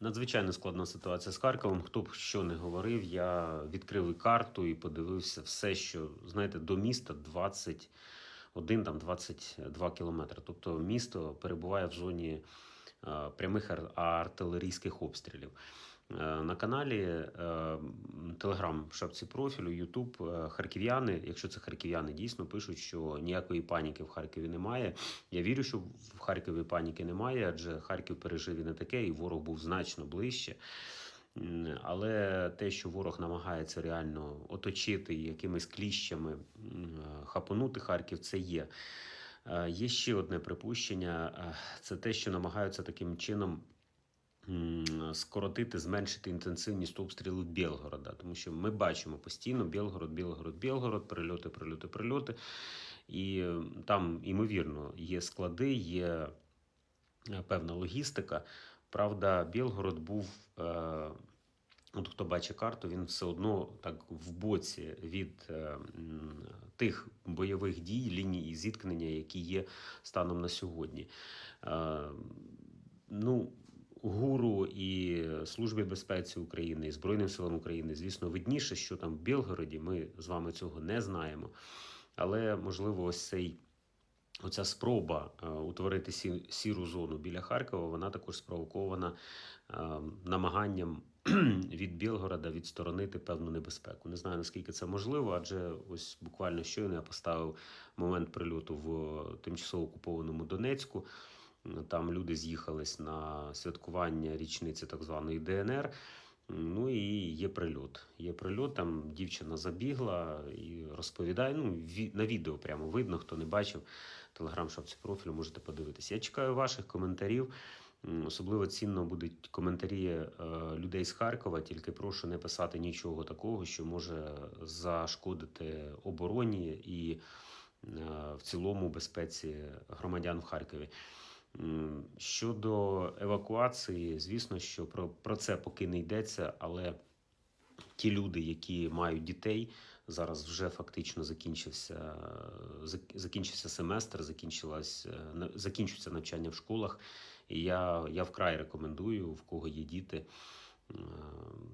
Надзвичайно складна ситуація з Харковом. Хто б що не говорив, я відкрив і карту і подивився все, що знаєте, до міста 21, там 22 кілометри. Тобто місто перебуває в зоні прямих артилерійських обстрілів. Е, На каналі Телеграм в шапці профілю, Ютуб е, харків'яни, якщо це харків'яни, дійсно пишуть, що ніякої паніки в Харкові немає. Я вірю, що в Харкові паніки немає, адже Харків пережив і не таке, і ворог був значно ближче. Але те, що ворог намагається реально оточити якимись кліщами хапонути Харків, це є. Е, Є ще одне припущення: це те, що намагаються таким чином скоротити, зменшити інтенсивність обстрілу Білгорода, тому що ми бачимо постійно Білгород, Білгород, Білгород, прильоти, прильоти, прильоти. І там, ймовірно, є склади, є е, певна логістика. Правда, Білгород був. Е, От хто бачить карту, він все одно так в боці від е, тих бойових дій, ліній зіткнення, які є станом на сьогодні. Е, ну, ГУРу і Службі безпеці України, і Збройним силам України, звісно, видніше, що там в Білгороді. Ми з вами цього не знаємо. Але можливо, ось цей. Оця спроба е, утворити сі, сіру зону біля Харкова, вона також спровокована е, намаганням від Білгорода відсторонити певну небезпеку. Не знаю наскільки це можливо, адже ось буквально щойно я поставив момент прильоту в тимчасово окупованому Донецьку. Там люди з'їхались на святкування річниці так званої ДНР. Ну і є прильот. Є прильот, там дівчина забігла і розповідає. Ну, ві- на відео прямо видно, хто не бачив. Телеграм шапці профілю, можете подивитися. Я чекаю ваших коментарів. Особливо цінно будуть коментарі е, людей з Харкова. Тільки прошу не писати нічого такого, що може зашкодити обороні і е, в цілому безпеці громадян в Харкові. Щодо евакуації, звісно, що про, про це поки не йдеться, але ті люди, які мають дітей, зараз вже фактично закінчився, закінчився семестр, закінчилась, е, закінчується навчання в школах. І я, я вкрай рекомендую, в кого є діти,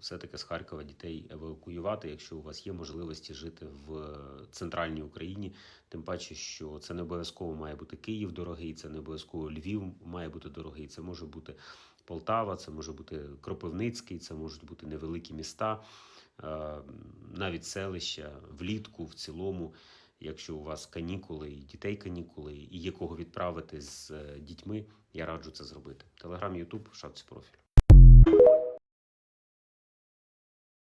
все-таки з Харкова дітей евакуювати, якщо у вас є можливості жити в центральній Україні. Тим паче, що це не обов'язково має бути Київ дорогий, це не обов'язково Львів має бути дорогий. Це може бути Полтава, це може бути Кропивницький, це можуть бути невеликі міста, е, навіть селища влітку в цілому. Якщо у вас канікули і дітей канікули, і є кого відправити з е, дітьми, я раджу це зробити. Телеграм, Ютуб, шапці профіль.